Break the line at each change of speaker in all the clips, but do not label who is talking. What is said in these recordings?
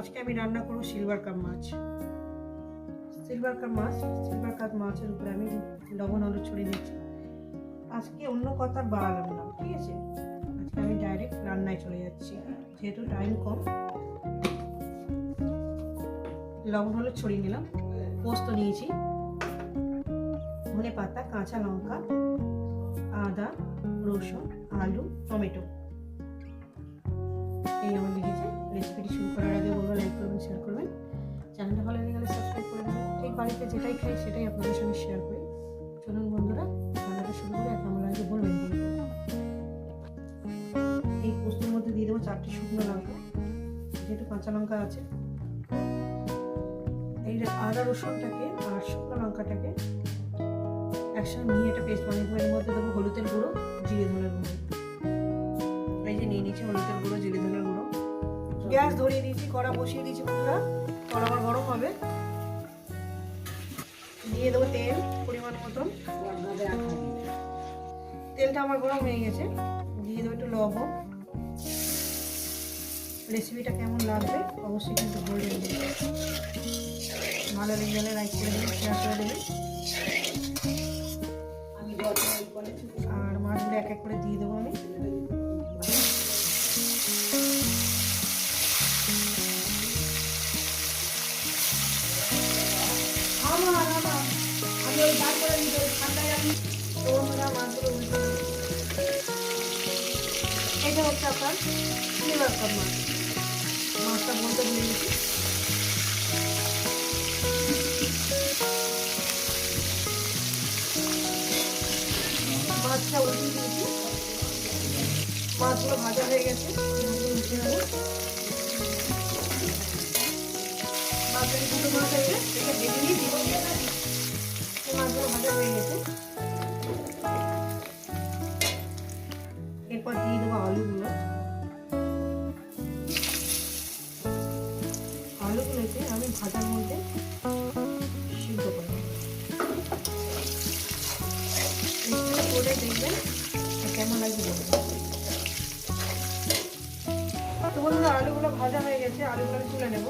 আজকে আমি রান্না করব সিলভার কাপ মাছ। সিলভার কাপ মাছ সিলভার কাপ মাছের উপরে আমি লবণ, হলুদ ছড়িয়ে দিচ্ছি। আজকে অন্য কথা বাড়ালাম না, ঠিক আছে? আজকে আমি ডাইরেক্ট রান্নায় চলে যাচ্ছি, যেহেতু টাইম কম। লবণ, হলুদ ছড়িয়ে নিলাম, পোস্ত নিয়েছি ধনে পাতা কাঁচা লঙ্কা, আদা, রসুন, আলু, টমেটো। বাড়িতে যেটাই খাই সেটাই আপনাদের সঙ্গে শেয়ার করি। চলুন বন্ধুরা রান্নাটা শুরু করে এক আমার আগে বলবেন এই পোস্তের মধ্যে দিয়ে দেবো চারটি শুকনো লঙ্কা, যেহেতু কাঁচা লঙ্কা আছে। এই আদা রসুনটাকে আর শুকনো লঙ্কাটাকে একসঙ্গে নিয়ে একটা পেস্ট বানিয়ে দেবো। এর মধ্যে দেবো হলুদের গুঁড়ো, জিরে ধনের গুঁড়ো। এই যে নিয়ে নিচ্ছি হলুদের গুঁড়ো, জিরে ধনের গুঁড়ো। গ্যাস ধরিয়ে দিয়েছি, কড়া বসিয়ে দিয়েছি বন্ধুরা। কড়া আবার গরম হবে। দিয়ে দেবো তেল, পরিমাণ মতন। তেলটা আমার গরম হয়ে গেছে। দিয়ে দেবো একটু লবণ। রেসিপিটা কেমন লাগবে, অবশ্যই কিন্তু বলবেন ভালো লেগে গেলে লাইক করে দেবেন শেয়ার করে দেবেন আর মাছগুলো এক এক করে দিয়ে দেবো আমি। আমার আমার ওই বার করে উল্টে দিই। এটা হচ্ছে আপনার মাছ মাছটা বলতে ভুলে গেছি। মাছটা উল্টে দিয়েছি। মাছগুলো ভাজা হয়ে গেছে। উঠে নেব মাছ আছে, এটা ভেজে নিয়ে দিব। ভাজার মধ্যে সিদ্ধ করে করে দেখবেন কেমন লাগবে তো বন্ধুরা, আলুগুলো ভাজা হয়ে গেছে, আলুগুলো তুলে নেব।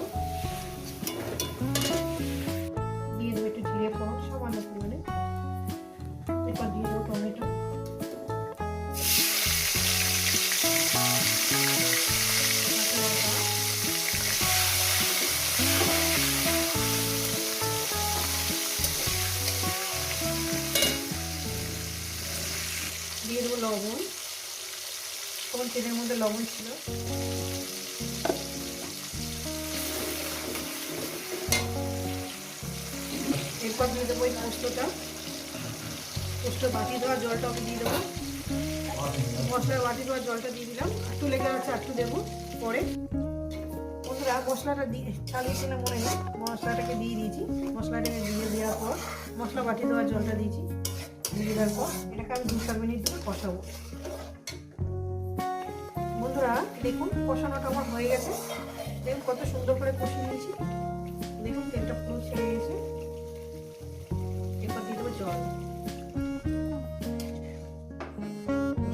লবণ। তখন তেলের মধ্যে লবণ ছিল। এরপর দিয়ে দেবো এই পোস্তটা। পোস্ত বাটি দেওয়া জলটা আমি দিয়ে দেবো। মশলার বাটি দেওয়া জলটা দিয়ে দিলাম। একটু লেগে আছে, একটু দেবো পরে। মশলাটা দিয়ে চালিয়েছি না মনে নেই। মশলাটাকে দিয়ে দিয়েছি। মশলাটাকে দিয়ে দেওয়ার পর মশলা বাটি দেওয়ার জলটা দিয়েছি। দিয়ে দেওয়ার পর এটাকে আমি দু চার মিনিট ধরে কষাবো। বন্ধুরা, দেখুন, কষানোটা আমার হয়ে গেছে। দেখুন, কত সুন্দর করে কষিয়ে নিয়েছি। দেখুন, তেলটা পুরো ছেড়ে গেছে। এরপর দিয়ে দেবো জল।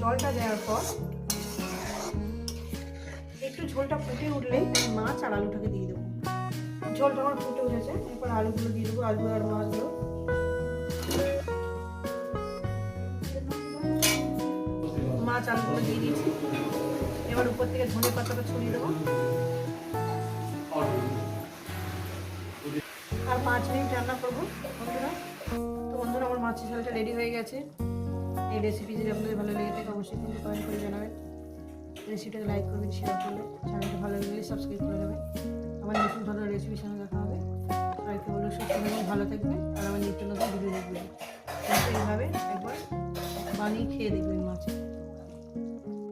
জলটা দেওয়ার পর একটু ঝোলটা ফুটে উঠলেই আমি মাছ আর আলুটাকে দিয়ে দেবো। ঝোলটা আমার ফুটে উঠেছে। এরপর আলুগুলো দিয়ে দেবো, আলু আর মাছগুলো। মাছ আলুগুলো দিয়ে দিয়েছি। এবার উপর থেকে ধনে পাতাটা ছড়িয়ে দেবো। আর পাঁচ মিনিট রান্না করব, বন্ধুরা। তো বন্ধুরা, আমার মাছের ঝালটা রেডি হয়ে গেছে। এই রেসিপি যদি আপনাদের ভালো লেগে থাকে, অবশ্যই কিন্তু কমেন্ট করে জানাবেন। রেসিপিটাকে লাইক করবেন শেয়ার করবেন। চ্যানেলটা ভালো লাগলে সাবস্ক্রাইব করে দেবেন। আমার নতুন ধরনের রেসিপির সঙ্গে দেখা হবে। সবাইকে বলব, সুস্থ থাকবেন, ভালো থাকবেন। আর আমার নিত্য নতুন ভিডিও দেখবেন। এইভাবে একবার বানিয়ে খেয়ে দেখবেন মাছ।